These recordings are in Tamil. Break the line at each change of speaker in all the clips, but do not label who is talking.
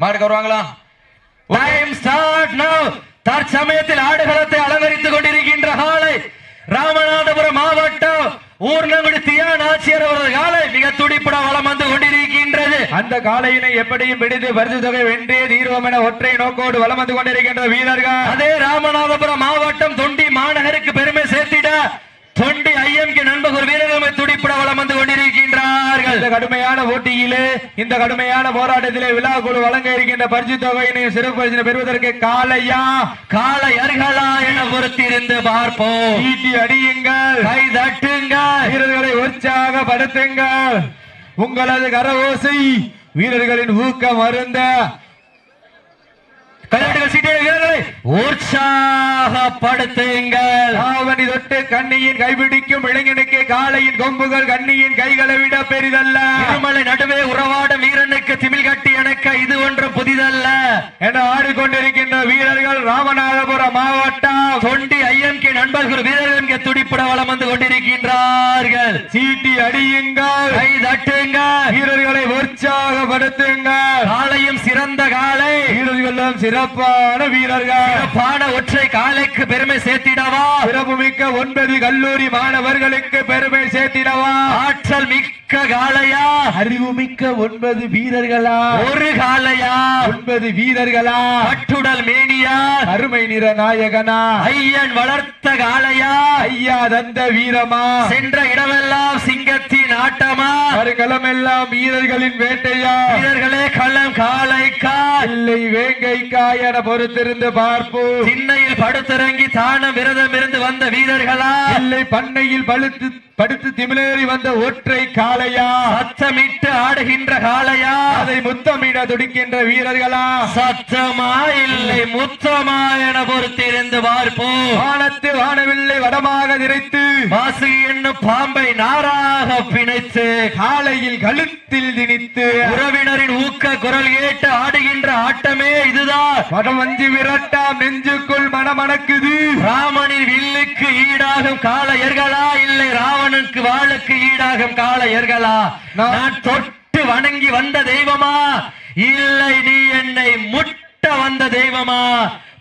மாடுக்கு வருவாங்களா டைம் ஸ்டார்ட் நவ் தற்சமயத்தில் ஆடுகளத்தை அலங்கரித்துக் கொண்டிருக்கின்ற காலை ராமநாதபுரம் மாவட்டம் ஊர்நங்குடி தியா நாச்சியர் அவரது காலை மிக துடிப்புட வளம் வந்து கொண்டிருக்கின்றது.
அந்த காளையினை எப்படியும் பிடித்து பரிசு தொகை வென்றே தீர்வோம் என ஒற்றை நோக்கோடு வலம் வந்து கொண்டிருக்கின்ற வீரர்கள்.
அதே ராமநாதபுரம் மாவட்டம் தொண்டி மாநகருக்கு பெருமை சேர்த்திட தொண்டி ஐஎம்கே நண்பர் வீரர்கள் துடிப்புட வளம் வந்து கொண்டிருக்கின்றார்கள்.
இந்த கடுமையான போட்டியிலே இந்த கடுமையான போராட்டத்திலே விழா குழு வழங்க இருக்கின்ற பரிசு தொகையினையும் சிறப்பு பரிசினை பெறுவதற்கு காளையா
காலை அருகலா என பொறுத்திருந்து பார்ப்போம்.
ஈட்டி அடியுங்கள்.
கை தட்டுங்க
வீரர்களை உற்சாகப்படுத்துங்கள். உங்களது கரவோசை வீரர்களின் ஊக்கம் அருந்த
கல்யாணிகள் சீட்டிய வீரர்களை. உற்சாகப்படுத்துங்கள்.
ஆவணி தொட்டு கண்ணியின் கைபிடிக்கும் இளைஞனுக்கு காளையின் கொம்புகள் கண்ணியின் கைகளை விட பெரிதல்ல.
திருமலை நடுவே உறவாடும் வீரனுக்கு திமிழ் கட்டி எனக்கு இது ஒன்று புதிதல்ல.
என ஆடிக்கொண்டிருக்கின்ற வீரர்கள் ராமநாதபுரம் மாவட்டம்.
தொண்டி ஐஎம்கே நண்பர்கள் வீரர்கள் துடிப்புட வளம் வந்து கொண்டிருக்கின்றார்கள்.
சீட்டி அடியுங்கள்.
கை தட்டுங்க
வீரர்களை உற்சாகப்படுத்துங்கள்.
காலையும் சிறந்த காலை.
வீரர்களும் சிறப்பான வீரர்கள்.
பாட ஒற்றை காலைக்கு பெருமை சேர்த்திடவா?
சிறப்புமிக்க ஒன்பது கல்லூரி மாணவர்களுக்கு பெருமை சேர்த்திடவா?
ஆற்றல் மிக்க காளையா
அறிவுமிக்க ஒன்பது வீரர்களா?
ஒரு காளையா
ஒன்பது வீரர்களா?
கட்டுடல் மேனியா?
அருமை நிற நாயகனா?
ஐயன் வளர்த்த காளையா
ஐயா தந்த வீரமா?
சென்ற இடமெல்லாம் சிங்கத்தின் ஆட்டமா?
வருகளமெல்லாம் வீரர்களின் வேட்டையா?
வீரர்களே களம் காளைக்கா
இல்லை வேங்கைக்கா என பொறுத்திருந்து பார்ப்போம்
திண்ணையில் படுத்திறங்கி தானம் விரதம் இருந்து வந்த வீரர்களா?
இல்லை பண்ணையில் பழுத்து படுத்து திமிலேறி வந்த ஒற்றை காளையா?
சத்தமிட்டு ஆடுகின்ற காளையா?
அதை முத்தமிட துடிக்கின்ற வீரர்களா?
சத்தமா இல்லை முத்தமா என பொறுத்திருந்து பார்ப்போம்
வானத்து வானவில்லை வடமாக நிறைத்து
வாசு என்னும் பாம்பை நாராக பிணைத்து.
காலையில் கழுத்தில் திணித்து.
உறவினரின் ஊக்க குரல் கேட்டு ஆடுகின்ற ஆட்டமே இதுதான்
வடமஞ்சு விரட்டாம் நெஞ்சுக்குள் மனமணக்குது.
ராமனின் வில்லுக்கு ஈடாகும் காளையர்களா? இல்லை ராவணனுக்கு வாளுக்கு ஈடாகும் காளையர்களா? நான் தொட்டு வணங்கி வந்த தெய்வமா? இல்லை நீ என்னை முட்ட வந்த தெய்வமா?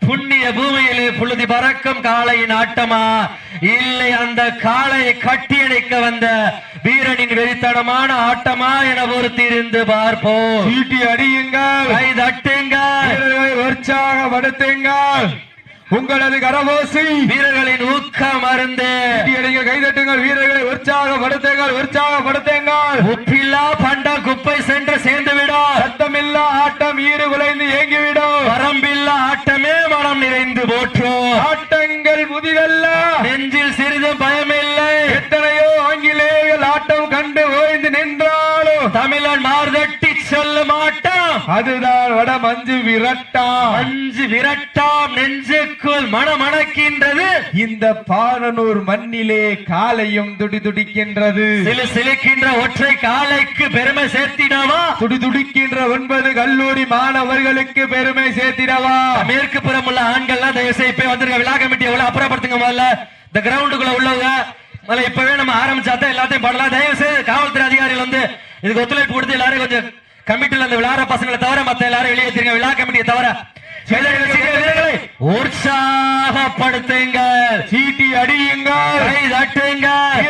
புண்ணிய பூமியிலே புழுதி பறக்கும் காளையின் ஆட்டமா? இல்லை அந்த காளையை கட்டியணைக்க வந்த வீரனின் வெறித்தனமான ஆட்டமா என பொறுத்திருந்து பார்ப்போம்.
சீட்டி அடியுங்கள்.
கை தட்டுங்க
வீரர்களை உற்சாகப்படுத்துங்கள். உங்களது கரவோசை
வீரர்களின் ஊக்கம் அருந்து
சீட்டி அடிங்க கைதட்டுங்கள் வீரர்களை உற்சாகப்படுத்துங்கள் உற்சாகப்படுத்துங்கள்.
உப்பில்லா பண்ட குப்பை சென்று சேர்ந்து விடும்
சத்தமில்லா ஆட்டம் ஈறு குலைந்து ஏங்கிவிடும்.
வரம்பில்லா ஆட்டமே மனம் நிறைந்து போற்றும்
ஆட்டங்கள் புதிதல்ல
நெஞ்சில் சிறிதும் பயமில்லை.
எத்தனையோ ஆங்கிலேயர்கள் ஆட்டம் கண்டு ஓய்ந்து நின்றாலும்.
தமிழன் மார்தட்டி சொல்லும் ஆட்டம்
அதுதான் வட மஞ்சு விரட்டா.
அஞ்சு விரட்டாம் நெஞ்சுக்குள் மனமணக்கின்றது.
இந்த பானனூர் மண்ணிலே காலையும் துடி துடிக்கின்றது.
சிலு சிலுக்கின்ற ஒற்றை காலைக்கு பெருமை சேர்த்திடவா?
துடி துடிக்கின்ற ஒன்பது கல்லூரி மாணவர்களுக்கு பெருமை சேர்த்திடவா?
மேற்கு புறம் உள்ள ஆண்கள்லாம் தயவு செய்து இப்ப வந்துருங்க. விழா கமிட்டி எவ்வளவு அப்புறப்படுத்துங்க முதல்ல. இந்த கிரவுண்டுக்குள்ள உள்ளவங்க. முதல்ல இப்பவே நம்ம ஆரம்பிச்சாதான் எல்லாத்தையும் பண்ணலாம் தயவு செய்து காவல்துறை அதிகாரிகள் வந்து இதுக்கு ஒத்துழைப்பு கொடுத்து எல்லாரும் கொஞ்சம் கமிட்டில அந்த விளையாடுற பசங்களை தவிர மத்த எல்லாரும் வெளியேற்றிருங்க விழா கமிட்டியை தவிர உற்சாகப்படுத்துங்கள்.
சீட்டி அடியுங்கள்.
கை தட்டுங்கள்.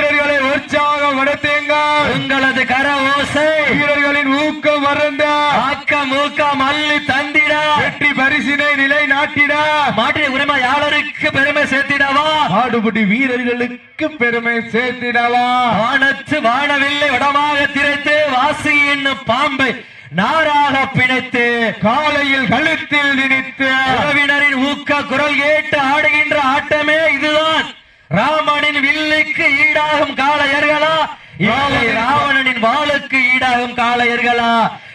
வீரர்களை உற்சாகப்படுத்துங்கள்
உங்களது கர ஓசை.
வீரர்களின் ஊக்கம் மறந்த
ஆக்கம் ஊக்கம் அள்ளி தந்திட.
வெற்றி பரிசினை நிலைநாட்டிட.
மாற்றிய உரிமையாளருக்கு பெருமை சேர்த்திடவா?
ஆடுபடி வீரர்களுக்கு பெருமை சேர்த்திடவா?
வானத்து வானவில்லை வடமாக திரைத்து வாசி என்னும் பாம்பை நாராக பிணைத்து
காலையில் கழுத்தில் திணித்து.
உறவினரின் ஊக்க குரல் கேட்டு ஆடுகின்ற ஆட்டமே இதுதான். வாளுக்கு ஈடாகும் காளையர்களா? இல்லை ராவணனின் வாளுக்கு ஈடாகும் காளையர்களா?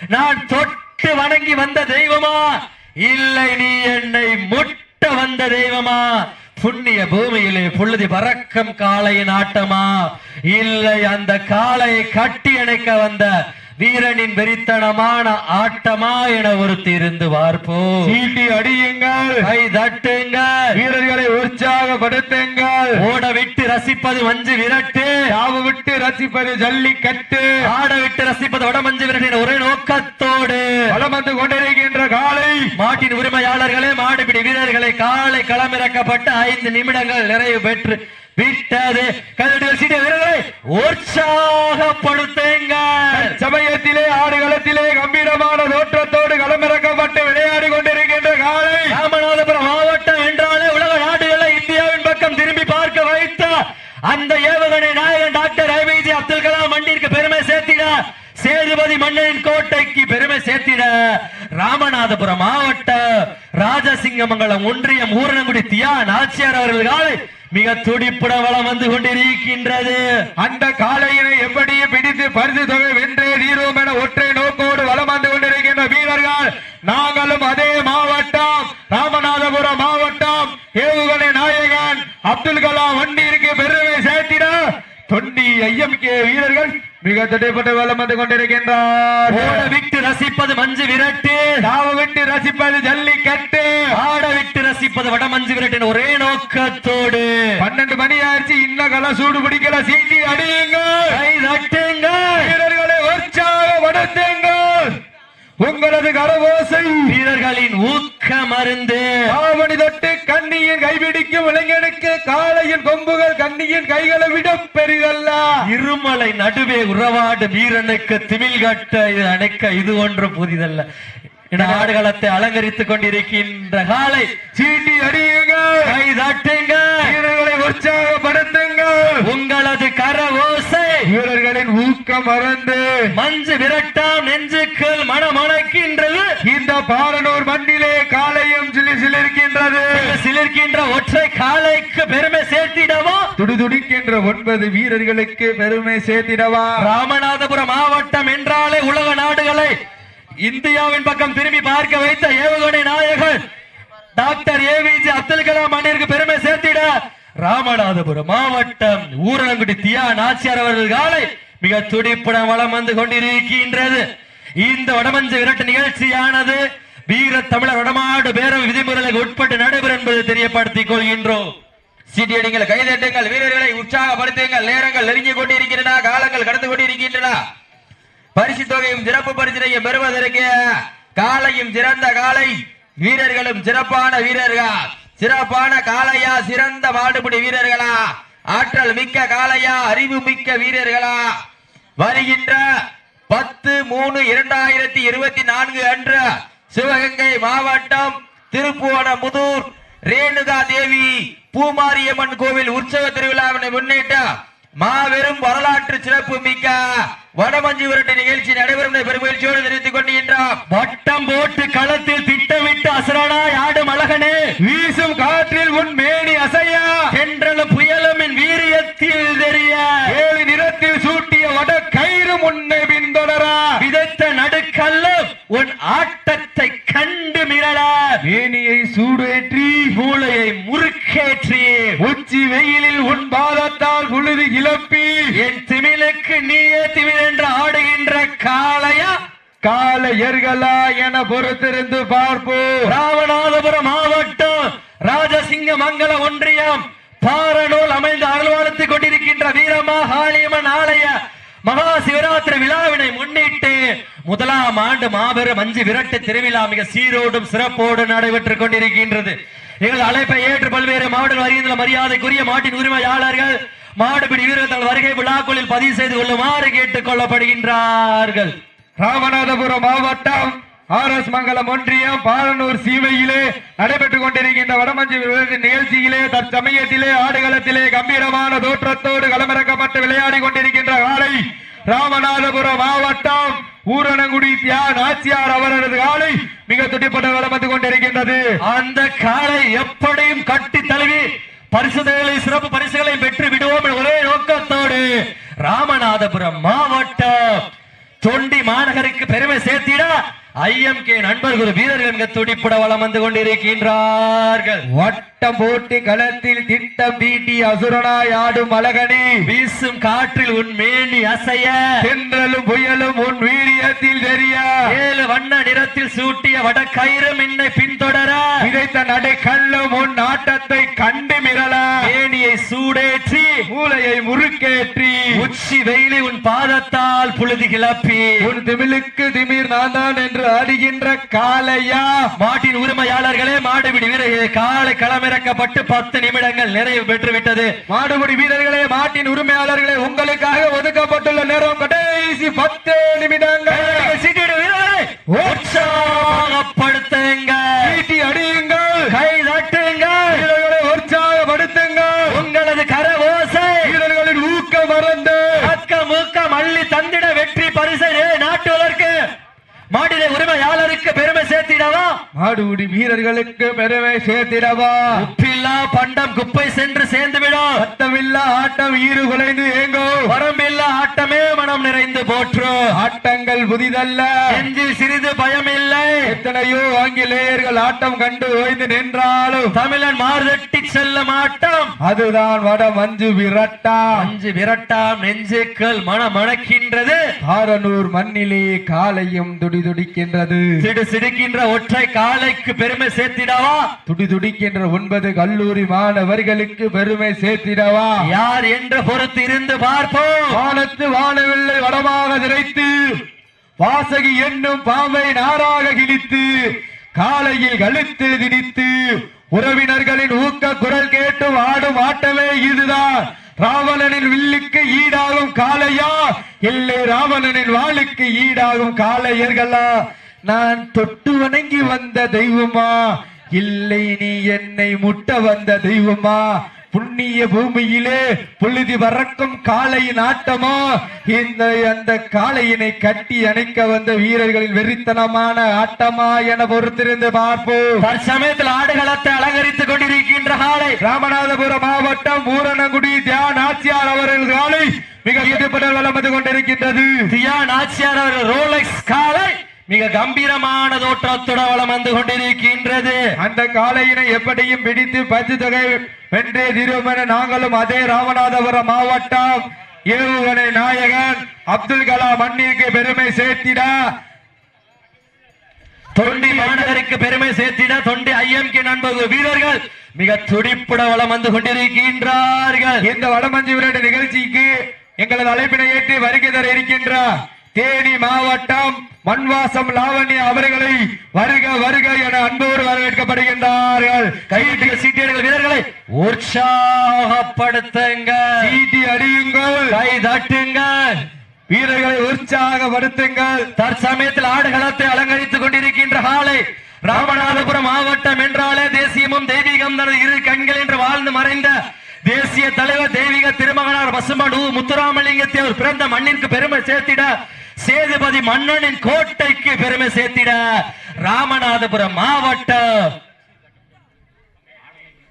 நான் தொட்டு வணங்கி வந்த தெய்வமா? இல்லை நீ என்னை முட்ட வந்த தெய்வமா? புண்ணிய பூமியிலே புழுதி பறக்கம் காளையின் ஆட்டமா? இல்லை அந்த காளையை கட்டி அணைக்க வந்த வீரனின் வெறித்தனமான ஆட்டமா என ஒருத்தி இருந்து பார்ப்போம்
சீட்டி அடியுங்கள்.
கை தட்டுங்கள்.
வீரர்களை உற்சாகப்படுத்துங்கள்.
ஓட விட்டு ரசிப்பது மஞ்சு விரட்டு.
யாவு விட்டு ரசிப்பது ஜல்லிக்கட்டு.
ஆட விட்டு ரசிப்பது வடமஞ்சு விரட்டின் ஒரே நோக்கத்தோடு.
வலம் வந்து கொண்டிருக்கின்ற
மாட்டின் உரிமையாளர்களே மாடுபிடி வீரர்களை காலை களமிறக்கப்பட்டு ஐந்து நிமிடங்கள் நிறைவு பெற்று விட்டது. கல்லூரிகள் சீனியர் வீரர்களை உற்சாகப்படுத்துங்கள்.
சமயத்திலே ஆடுகளத்திலே கம்பீரமான தோற்றத்தோடு களமிறக்க விளையாடி கொண்டிருக்கின்ற காலை
ராமநாதபுரம் மாவட்டம் என்றாலே உலக நாடுகளை இந்தியாவின் பக்கம் திரும்பி பார்க்க வைத்த அந்த ஏவுகணை நாயகன் டாக்டர் ஐபிஜி அப்துல் கலாம் மண்ணிற்கு பெருமை சேர்த்திட சேதுபதி மன்னனின் கோட்டைக்கு பெருமை சேர்த்திட ராமநாதபுரம் மாவட்ட ராஜசிங்கமங்கலம் ஒன்றியம் ஊரணங்குடி தியா நாச்சியார் அவர்கள் காலை மிக துடிப்புட வளம் வந்து கொண்டிருக்கின்றது.
அந்த காளையினை எப்படியே பிடித்து பரிசு தொகை வென்றே தீர்வோம் என ஒற்றை நோக்கோடு வலம் வந்து கொண்டிருக்கின்ற வீரர்கள் நாங்களும் அதே மாவட்டம் ராமநாதபுரம் மாவட்டம் ஏவுகணை நாயகன் அப்துல் கலாம் வண்டியிற்கு பெருமை சேர்த்திட தொண்டி ஐஎம்கே வீரர்கள் மிக தடைப்பட்டு வலம் வந்து கொண்டிருக்கின்றார்.
ஓட விட்டு ரசிப்பது மஞ்சு விரட்டு.
தாவ விட்டு ரசிப்பது ஜல்லிக்கட்டு.
ஆட விட்டு ரசிப்பது வடமஞ்சு விரட்டின் ஒரே நோக்கத்தோடு.
பன்னெண்டு மணி ஆயிடுச்சு இன்னும் கல சூடு பிடிக்கல சீட்டி அடியுங்கள்.
கை தட்டுங்கள்.
வீரர்களை உற்சாகப்படுத்துங்கள் உங்களது கரவோசை
வீரர்களின் ஊக்க மருந்து
ஆவணி தொட்டு கண்ணியின் கைபிடிக்கும் இளைஞனுக்கு காளையின் கொம்புகள் கண்ணியின் கைகளை விட பெரிதல்ல
இருமலை நடுவே உறவாடு வீரனுக்கு திமில் கட்ட இது அணைக்க இது ஒன்று புதிதல்ல. என ஆடுகளத்தை அலங்கரித்துக் கொண்டிருக்கின்ற காலை
சீட்டி அடியுங்கள்.
கை தட்டுங்கள்.
வீரர்களை உற்சாகப்படுத்துங்கள்.
உங்களது கர ஓசை
வீரர்களின் ஊக்கம் மறந்து
மஞ்சு விரட்டாம் நெஞ்சுக்கள் மனமணக்கின்றது
இந்த பாரனூர் மண்ணிலே காலையும் சிலி சிலிருக்கின்றது.
சிலிர்க்கின்ற ஒற்றை காலைக்கு பெருமை சேர்த்திடவோ?
துடிதுடிக்கின்ற ஒன்பது வீரர்களுக்கு பெருமை சேர்த்திடவா?
ராமநாதபுரம் மாவட்டம் என்றாலே உலக நாடுகளை இந்தியாவின் பக்கம் திரும்பி பார்க்க வைத்த ஏவுகணை நாயகன் டாக்டர் ஏவிஜி அப்துல் கலாம் மண்ணிற்கு பெருமை ராமநாதபுரம் மாவட்டம் ஊரலங்குடி தியா நாச்சியார் அவர்கள் காலை மிக துடிப்புடன் வளம் வந்து கொண்டிருக்கின்றது. இந்த வடமஞ்சு விரட்டு நிகழ்ச்சியானது வீர தமிழர் வடமாடு பேரவை விதிமுறைகளுக்கு உட்பட்டு நடைபெறும் என்பதை தெரியப்படுத்திக் கொள்கின்றோம்.
சீட்டியடிங்கள் கைதட்டுங்கள் வீரர்களை உற்சாகப்படுத்துங்கள் நேரங்கள் நெருங்கி கொண்டிருக்கின்றன காலங்கள் கடந்து கொண்டிருக்கின்றன. பரிசு தொகையும் சிறப்பு பரிசினையும் பெறுவதற்கு காலையும் சிறந்த காலை வீரர்களும் சிறப்பான வீரர்கள். சிறப்பான காளையா சிறந்த மாடுபிடி வீரர்களா? ஆற்றல் மிக்க காளையா அறிவு மிக்க வீரர்களா? வருகின்ற பத்து மூணு இரண்டாயிரத்தி இருபத்தி நான்கு அன்று சிவகங்கை மாவட்டம் திருப்புவனமுதூர் ரேணுகா தேவி பூமாரியம்மன் கோவில் உற்சவ திருவிழாவினை முன்னிட்டு மாபெரும் வரலாற்று சிறப்பு மிக்க வடமஞ்சி விரட்டு நிகழ்ச்சி நடைபெறும் என பெருமகிழ்ச்சியோடு தெரிவித்துக் கொண்டிருக்கின்றார்
வட்டம் போட்டு களத்தில் திட்டமிட்டு அசரானா ஆடும் அழகனே
வீசும் காற்றில் உன் மேனி அசையா?
தென்றலும் புயலும் வீரியத்தில் தெரிய?
ஏழு நிறத்தில் சூட்டிய வட கயிறு முன்னே பின்தொடரா
விதைத்த நடுக்கல்லும் உன் ஆட்டத்தை கண்டு மிரள
மேனியை சூடேற்றி
மூளையை முறுக்கேற்றி
உச்சி வெயிலில் உன் பாதத்தால் உழுது கிளப்பி
என் திமிலுக்கு நீயே திமில் என்று ஆடுகின்ற காளையா
காலையர்களா என பொறுத்திருந்து பார்ப்போம்.
ராமநாதபுரம் மாவட்டம் ராஜசிங்க மங்கல ஒன்றியம் பாரநூல் அமைந்து அருள்வாழ்த்துக் கொண்டிருக்கின்ற வீரமா ஹாலியம்மன் ஆலய மகா சிவராத்திரி விழாவினை முன்னிட்டு முதலாம் ஆண்டு மாபெரும் மஞ்சு விரட்டு திருவிழா மிக சீரோடும் சிறப்போடு நடைபெற்றுக் கொண்டிருக்கின்றது. எங்கள் அழைப்பை ஏற்று பல்வேறு மாவட்டங்கள் வருகின்ற மரியாதைக்குரிய மாட்டின் உரிமையாளர்கள் மாடுபிடி வீரர்கள் தங்கள் வருகை விழாக்களில் பதிவு செய்து கொள்ளுமாறு கேட்டுக் கொள்ளப்படுகின்றார்கள்.
ராமநாதபுரம் மாவட்டம் ஆர் எஸ் மங்கலம் ஒன்றியம் பாலனூர் சீமையிலே நடைபெற்றுக் கொண்டிருக்கின்ற வடமஞ்சி நிகழ்ச்சியிலே தற்சமயத்திலே ஆடுகளத்திலே கம்பீரமான தோற்றத்தோடு களமிறக்கப்பட்டு விளையாடி கொண்டிருக்கின்ற காலை ராமநாதபுரம் மாவட்டம் ஊரணங்குடி தியான் ஆச்சியார் அவரது காலை மிக துடிப்பட வலம் கொண்டிருக்கின்றது.
அந்த காலை எப்படியும் கட்டி தழுவி பரிசுகளை சிறப்பு பரிசுகளை பெற்று விடுவோம் ஒரே நோக்கத்தோடு ராமநாதபுரம் மாவட்டம் தொண்டி மாநகருக்கு பெருமை சேர்த்திட ஐஎம்கே நண்பர்கள் வீரர்கள் துடிப்புட வளம் வந்து கொண்டிருக்கின்றார்கள்.
வட்டம் போட்டு களத்தில் திட்டம் தீட்டி அசுரனாய் ஆடும் அழகனே.
வீசும் காற்றில் உன் மேனி அசைய.
தென்றலும் புயலும் உன் வீரியத்தில் தெரிய.
ஏழு வண்ண நிறத்தில் சூட்டிய வடக்கயிறு மின்னை பின்தொடர.
விதைத்த நடை கல்லும் உன் ஆட்டத்தை கண்டு மிரள.
சூடேற்றி
மூளையை முறுக்கேற்றி
உச்சி வெயிலி உன் பாதத்தால் புழுதி கிளப்பி
உன் திமிழுக்கு திமிர் நான் தான் என்று ஆடுகின்ற காளையா?
மாட்டின் உரிமையாளர்களே மாடுபிடி வீரர்களே காலை களமிறக்கப்பட்டு பத்து நிமிடங்கள் நிறைவு பெற்று விட்டது
மாடுபிடி வீரர்களே மாட்டின் உரிமையாளர்களே உங்களுக்காக ஒதுக்கப்பட்டுள்ள நேரம் கடைசி பத்து நிமிடங்கள்.
சீட்டிடு வீரர்களே. உற்சாகப்படுத்துங்க
சீட்டி அடியுங்கள்.
கை தட்டுங்கள்
வீரர்களை உற்சாகப்படுத்துங்கள்
உங்களது கர ஓசை
வீரர்களின் ஊக்கம் மறந்து
அக்க மூக்க மல்லி தந்திட வெற்றி பரிசை நாட்டுவதற்கு மாட்டின உரிமையாளருக்கு பெருமை
மாடுபிடி வீரர்களுக்கு பெருமை சேர்த்திடவா?
உப்பில்லா பண்டம் குப்பை சென்று சேர்ந்துவிடும்
சத்தமில்லா ஆட்டம் ஈறு குலைந்து ஏங்கோ.
வரம்பில்லா ஆட்டமே மனம் நிறைந்து போற்று.
ஆட்டங்கள் புதிதல்ல.
நெஞ்சில் சிறிது பயமில்லை.
எத்தனையோ ஆங்கிலேயர்கள் ஆட்டம் கண்டு ஓய்ந்து நின்றாலும்
தமிழன் மார்தட்டி செல்லும் ஆட்டம்
அதுதான் வட மஞ்சு விரட்டா.
அஞ்சு விரட்டாம் நெஞ்சுக்கள் மன மணக்கின்றது
ஆரனூர் மண்ணிலே காலையும் துடி துடிக்கின்றது
சிடு சிடுக்கின்ற ஒற்றை காலைக்கு பெருமை சேர்த்திடவா?
துடி துடிக்கின்ற ஒன்பது கல்லூரி மாணவர்களுக்கு பெருமை சேர்த்திடவா?
யார் என்று பொறுத்து இருந்து பார்ப்போம்.
வானத்து வானவில்லை வடமாக திரைத்து வாசகி என்னும் பாம்பை நாராக கிழித்து காலையில் கழுத்து திணித்து உறவினர்களின் ஊக்க குரல் கேட்டு ஆடும் ஆட்டமே இதுதான். ராவணனின் வில்லுக்கு ஈடாகும் காளையா? இல்லை ராவணனின் வாளுக்கு ஈடாகும் காளையர்களா? நான் தொட்டு வணங்கி வந்த தெய்வமா? இல்லை நீ என்னை முட்ட வந்த தெய்வமா? புண்ணிய பூமியிலே புழுதி பறக்கும் காளையின் ஆட்டமோ இந்த அந்த காளையினை கட்டி அணைக்க வந்த வீரர்களின் வெறித்தனமான ஆட்டமா என பொறுத்திருந்து பார்ப்போம்.
தற்சமயத்தில் ஆடுகளத்தை அலங்கரித்துக் கொண்டிருக்கின்ற காலை
ராமநாதபுரம் மாவட்டம் பூரணங்குடி தியான் ஆட்சியார் அவர்கள் காலை மிக ஈடுபட வளம் கொண்டிருக்கின்றது.
தியான் ஆட்சியார் அவர்கள் ரோலெக்ஸ் காலை மிக கம்பீரமான தோற்றத்துடன் வளம் வந்து கொண்டிருக்கின்றது.
அந்த காளையினை எப்படியும் பிடித்து பரிசு தொகை வென்றே தீரும் என நாங்களும் அதே ராமநாதபுரம் மாவட்டம் ஏவுகணை நாயகன் அப்துல் கலாம் மண்ணிற்கு பெருமை சேர்த்திட.
தொண்டி மாநகருக்கு பெருமை சேர்த்திட. தொண்டி ஐஎம்கே நண்பகு வீரர்கள் மிக துடிப்புட வளம் வந்து கொண்டிருக்கின்றார்கள்.
இந்த வடமஞ்சி விரட்டு நிகழ்ச்சிக்கு எங்களது அழைப்பினை ஏற்றி வருகை தர இருக்கின்ற தேனி மாவட்டம் மண்வாசம் லாவண்யா அவர்களை வருக வருக என அன்போடு வரவேற்கப்படுகின்றார்கள்.
கையிட்டு சீட்டியர்கள் வீரர்களை உற்சாகப்படுத்துங்க.
சீட்டி அடியுங்கள்.
கை தட்டுங்கள்
வீரர்களை உற்சாகப்படுத்துங்கள்
தற்சமயத்தில் ஆடுகளத்தை அலங்கரித்துக் கொண்டிருக்கின்ற காலை ராமநாதபுரம் மாவட்டம் என்றாலே தேசியமும் தெய்வீகம் தனது இரு கண்கள் என்று வாழ்ந்து மறைந்த தேசிய தலைவர் தெய்வீக திருமகனார் பசுமடு முத்துராமலிங்கத்தை அவர் பிறந்த மண்ணிற்கு பெருமை சேர்த்திட சேதுபதி மன்னனின் கோட்டைக்கு பெருமை சேர்த்திட ராமநாதபுரம் மாவட்டம் கைதட்டுகள்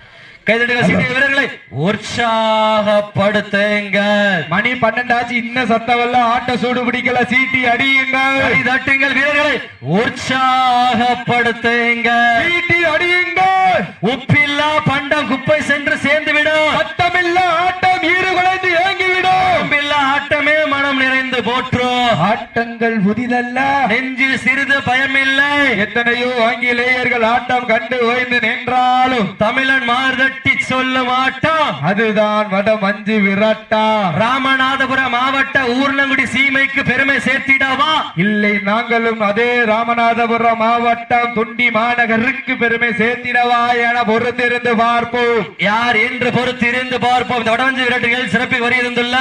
சீட்டிய வீரர்களை. உற்சாகப்படுத்துங்கள்
மணி பன்னெண்டாச்சு இன்னும் சத்தவல்ல ஆட்ட சூடு பிடிக்கல சீட்டி அடியுங்கள்
தட்டுங்கள் வீரர்களை. உற்சாகப்படுத்துங்கள்
சீட்டி அடியுங்கள்
உப்பில்லா பண்டம் குப்பை சென்று சேர்ந்து விடும்
சத்தமில்ல ஆட்டம் ஈறுகுலைந்து ஏங்கிவிடும்.
உப்பில்லா ஆட்டமே மனம் நிறைந்து போற்றும்
ஆட்டங்கள் புதிதல்ல.
நெஞ்சில் சிறிது பயமில்லை.
எத்தனையோ ஆங்கிலேயர்கள் ஆட்டம் கண்டு ஓய்ந்து நின்றாலும்
தமிழன் மார்தட்டி சொல்லும் ஆட்டம்
அதுதான் வட மஞ்சு விரட்டா.
ராமநாதபுரம் மாவட்ட ஊர்லங்குடி சீமைக்கு பெருமை சேர்த்திடவா
இல்லை நாங்களும் அதே ராமநாதபுரம் மாவட்டம் துண்டி மாநகருக்கு பெருமை சேர்த்திடவா என பொறுத்திருந்து பார்ப்போம்.
யார் என்று பொறுத்து இருந்து பார்ப்போம். இந்த வடவஞ்சி விரட்டுகள் சிறப்பி வருகின்றுள்ள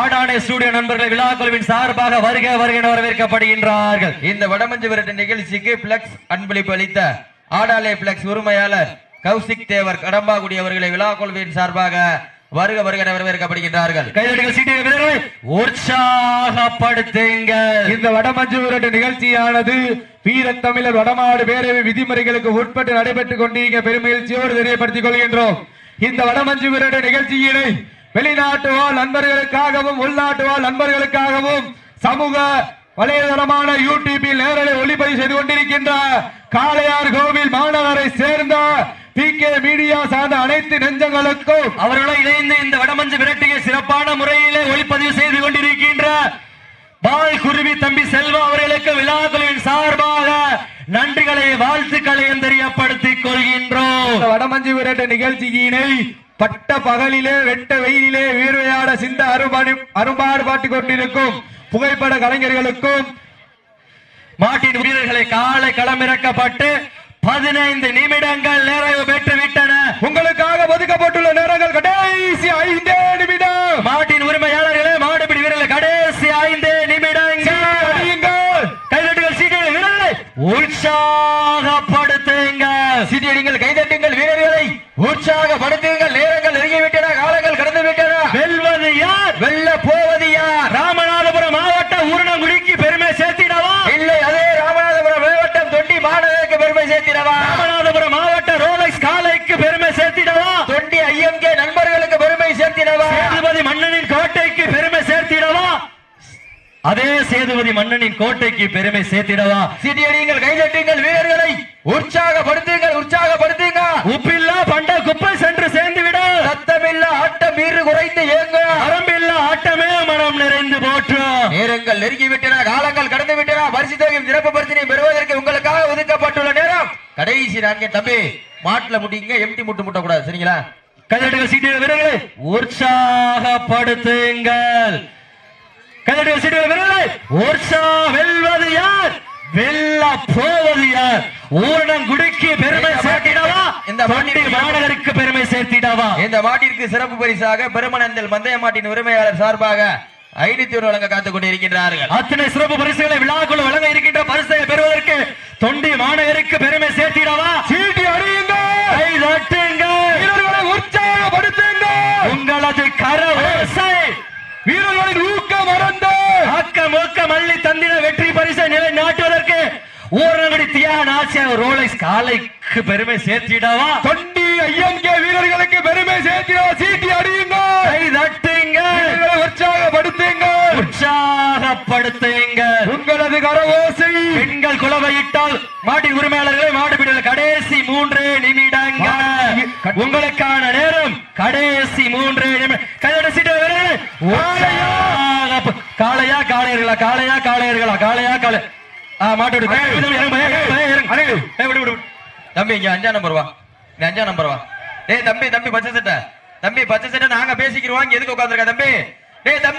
ஆடானை ஸ்டூடியோ நண்பர்களை விழாக்குழுவின் சார்பாக வருக வருக என வரவேற்கப்படுகின்றார்கள்.
இந்த வடமஞ்சு விரட்டு நிகழ்ச்சிக்கு பிளக்ஸ் அன்பளிப்பு அளித்த ஆடாலே பிளக்ஸ் உரிமையாளர் கௌசிக் தேவர் கடம்பாகுடி அவர்களை விழா குழுவின் சார்பாக வருக வருக வரவேற்கப்படுகின்றார்கள்.
கைதடிகள் சீட்டிய வீரர்களை உற்சாகப்படுத்துங்கள்
இந்த வடமஞ்சு விரட்டு நிகழ்ச்சியானது வீரத்தமிழர் வடமாடு பேரவை விதிமுறைகளுக்கு உட்பட்டு நடைபெற்றுக் கொண்டிருக்க பெருமகிழ்ச்சியோடு தெரியப்படுத்திக் கொள்கின்றோம். இந்த வடமஞ்சு விரட்டு நிகழ்ச்சியினை வெளிநாட்டு வாழ் நண்பர்களுக்காகவும் உள்நாட்டு வாழ் நண்பர்களுக்காகவும் சமூக வலைதளமான யூடியூபில் நேரலை ஒளிப்பதிவு செய்து கொண்டிருக்கின்ற காளையார் கோவில் மாநகரை சேர்ந்த பி கே மீடியா சார்ந்த அனைத்து நெஞ்சங்களுக்கும்
அவர்களை இணைந்து இந்த வடமஞ்சு விரட்டியை சிறப்பான முறையிலே ஒளிப்பதிவு செய்து கொண்டிருக்கின்ற பால் குருவி தம்பி செல்வா அவர்களுக்கு விழாக்குழுவின் சார்பாக நன்றிகளை வாழ்த்துக்களையும் தெரியப்படுத்திக் கொள்கின்றோம்.
வடமஞ்சு விரட்டு நிகழ்ச்சியினை பட்ட பகலிலே வெட்ட வெயிலிலே வீர்வையாட சிந்த அருபாடு அரும்பாடு பாட்டு கொண்டிருக்கும் புகைப்பட கலைஞர்களுக்கும்
மாட்டின் வீரர்களை காலை களமிறக்கப்பட்டு பதினைந்து நிமிடங்கள் நிறைவு பெற்று விட்டன
உங்களுக்காக ஒதுக்கப்பட்டுள்ள நேரங்கள் கடைசி ஐந்தே நிமிடம்.
மாட்டின் உரிமையாளர்களே மாடுபிடி வீரர்கள் கடைசி ஐந்து நிமிடங்கள். கைதட்டுகள் சீட்டிகள் வீரர்களை உற்சாகப்படுத்துங்கள்.
சிட்டியடிங்கள் கைதட்டுங்கள் வீரர்களை உற்சாகப்படுத்துங்கள் நேரங்கள் நெருங்கிவிட்டன காலங்கள் கடந்து விட்டன
வெல்வது யார்
வெல்ல போவது யார்
ராமநாதபுரம் மாவட்ட ஊரணங்குடிக்கு பெருமை சேர்த்திடவா
இல்லை அதே ராமநாதபுரம் மாவட்டம் தொண்டி மாநகருக்கு பெருமை சேர்த்திடவா
ராமநாதபுரம் மாவட்ட ரோலக்ஸ் காலைக்கு பெருமை சேர்த்திடவா
தொண்டி ஐஎம்கே நண்பர்களுக்கு பெருமை சேர்த்திடவா
சேதுபதி மன்னனின் கோட்டைக்கு பெருமை சேர்த்திடவா அதே சேதுபதி மன்னனின் கோட்டைக்கு பெருமை சேர்த்திடவா?
சிட்டியடிங்கள் கைதட்டுங்கள் வீரர்களை. உற்சாகப்படுத்துங்கள் உற்சாகப்படுத்துங்க.
உப்பில்லா பண்ட குப்பை சென்று சேர்ந்து விட
சத்தமில்லா ஆட்டம் மீறு குறைந்து ஏங்க
அரம்பில்லா ஆட்டமே மனம் நிறைந்து போற்றும்
நேரங்கள் நெருங்கிவிட்டன காலங்கள் கடந்து விட்டன பரிசு தொகையும் சிறப்பு பரிசினை பெறுவதற்கு உங்களுக்காக ஒதுக்கப்பட்டுள்ள நேரம். கடைசி நான்கு தம்பி மாட்டுல முட்டிங்க எம்டி முட்டு முட்ட கூடாது சரிங்களா?
கல்லடிகள் சீட்டு வீரர்களை. உற்சாகப்படுத்துங்கள். கல்லடிகள் சீட்டிய வீரர்களை உற்சா வெல்வது யார்? வெல்ல போவது யார்? ஊரணங்குடிக்கு பெருமை
இந்த
சேர்த்திடவா
இந்த
தொண்டி மாநகருக்கு பெருமை சேர்த்திடவா
இந்த மாட்டிற்கு சிறப்பு பரிசாக பெருமனந்தல் மந்தைய மாட்டின் உரிமையாளர் சார்பாக ஐநூத்தி ஒரு வழங்க காத்துக் கொண்டிருக்கின்றார்கள்.
அத்தனை சிறப்பு பரிசுகளை விழாக்குள்ள வழங்க இருக்கின்ற பரிசை பெறுவதற்கு தொண்டி மாநகருக்கு பெருமை சேர்த்திடவா
சீட்டி அடியுங்கள்.
கை தட்டுங்கள்
வீரர்களை உற்சாகப்படுத்துங்கள்.
உங்களது கர ஓசை.
வீரர்களின் ஊக்கம் மறந்து
ஆக்க மூக்க மல்லி தந்திர வெற்றி பரிசை நிலை நாட்டுவதற்கு ஊரங்குடி தியான் ஆட்சியர் ரோலக்ஸ் காலைக்கு பெருமை சேர்த்திடவா?
தொண்டி ஐஎம்கே வீரர்களுக்கு பெருமை சேர்த்திட சீட்டி அடியுங்கள்.
கை தட்டுங்க
வீரர்களை உற்சாகப்படுத்துங்கள்.
உற்சாகப்படுத்துங்க
உங்களது கரவோசை
பெண்கள் குலவையிட்டால் மாடி உரிமையாளர்களை மாடுபிடிகள் கடைசி மூன்று நிமிடங்கள். உங்களுக்கான நேரம் கடைசி மூன்று நிமிடம் கையோட சீட்டு வீரர்களே, உற்சாக- காளையா காளையர்களா காளையா காளையர்களா காளையா காளை ஆ விடு.
தம்பி இங்க அஞ்சா நம்பர் வா. இங்க அஞ்சா நம்பர் வா. டேய் தம்பி தம்பி பச்சை சட்டை. தம்பி பச்சை சட்டை நாங்க பேசிக்கிறோம். இங்க எதுக்கு உட்காந்துருக்க தம்பி? டேய் தம்பி